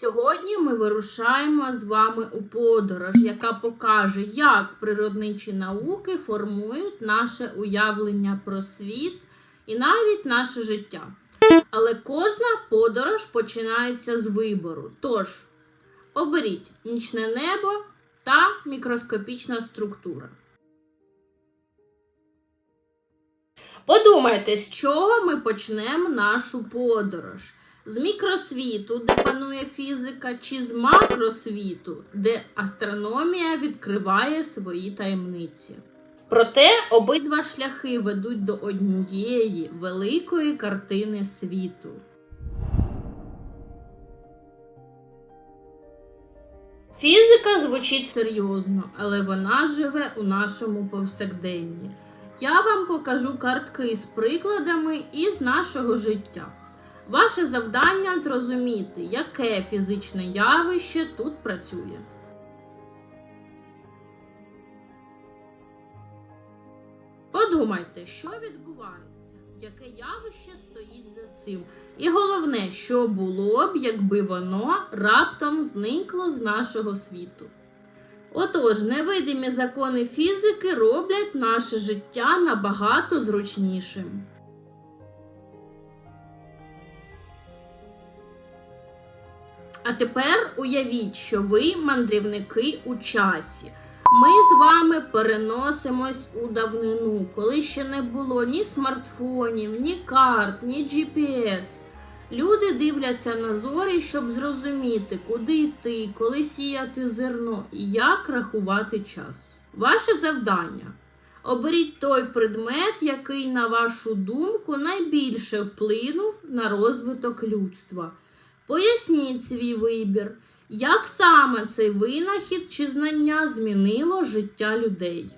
Сьогодні ми вирушаємо з вами у подорож, яка покаже, як природничі науки формують наше уявлення про світ і навіть наше життя. Але кожна подорож починається з вибору. Тож, оберіть нічне небо та мікроскопічна структура. Подумайте, з чого ми почнемо нашу подорож? З мікросвіту, де панує фізика, чи з макросвіту, де астрономія відкриває свої таємниці. Проте обидва шляхи ведуть до однієї великої картини світу. Фізика звучить серйозно, але вона живе у нашому повсякденні. Я вам покажу картки з прикладами із нашого життя. Ваше завдання зрозуміти, яке фізичне явище тут працює. Подумайте, що відбувається, яке явище стоїть за цим. І головне, що було б, якби воно раптом зникло з нашого світу. Отож, невидимі закони фізики роблять наше життя набагато зручнішим. А тепер уявіть, що ви мандрівники у часі. Ми з вами переносимось у давнину, коли ще не було ні смартфонів, ні карт, ні GPS. Люди дивляться на зорі, щоб зрозуміти, куди йти, коли сіяти зерно і як рахувати час. Ваше завдання оберіть той предмет, який, на вашу думку, найбільше вплинув на розвиток людства. Поясніть свій вибір, як саме цей винахід чи знання змінило життя людей.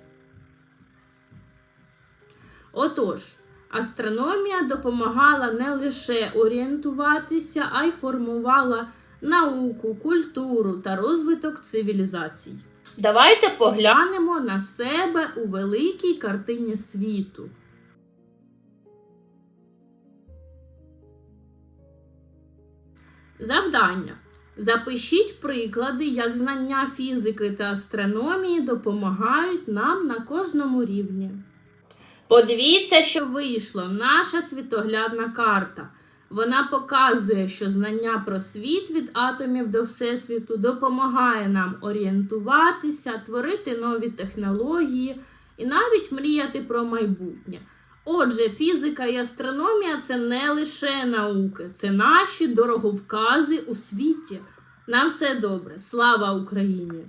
Отож, астрономія допомагала не лише орієнтуватися, а й формувала науку, культуру та розвиток цивілізацій. Давайте поглянемо на себе у великій картині світу. Завдання. Запишіть приклади, як знання фізики та астрономії допомагають нам на кожному рівні. Подивіться, що вийшло наша світоглядна карта. Вона показує, що знання про світ від атомів до всесвіту допомагає нам орієнтуватися, творити нові технології і навіть мріяти про майбутнє. Отже, фізика і астрономія це не лише науки, це наші дороговкази у світі. На все добре. Слава Україні!